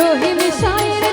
রহিম সায়রে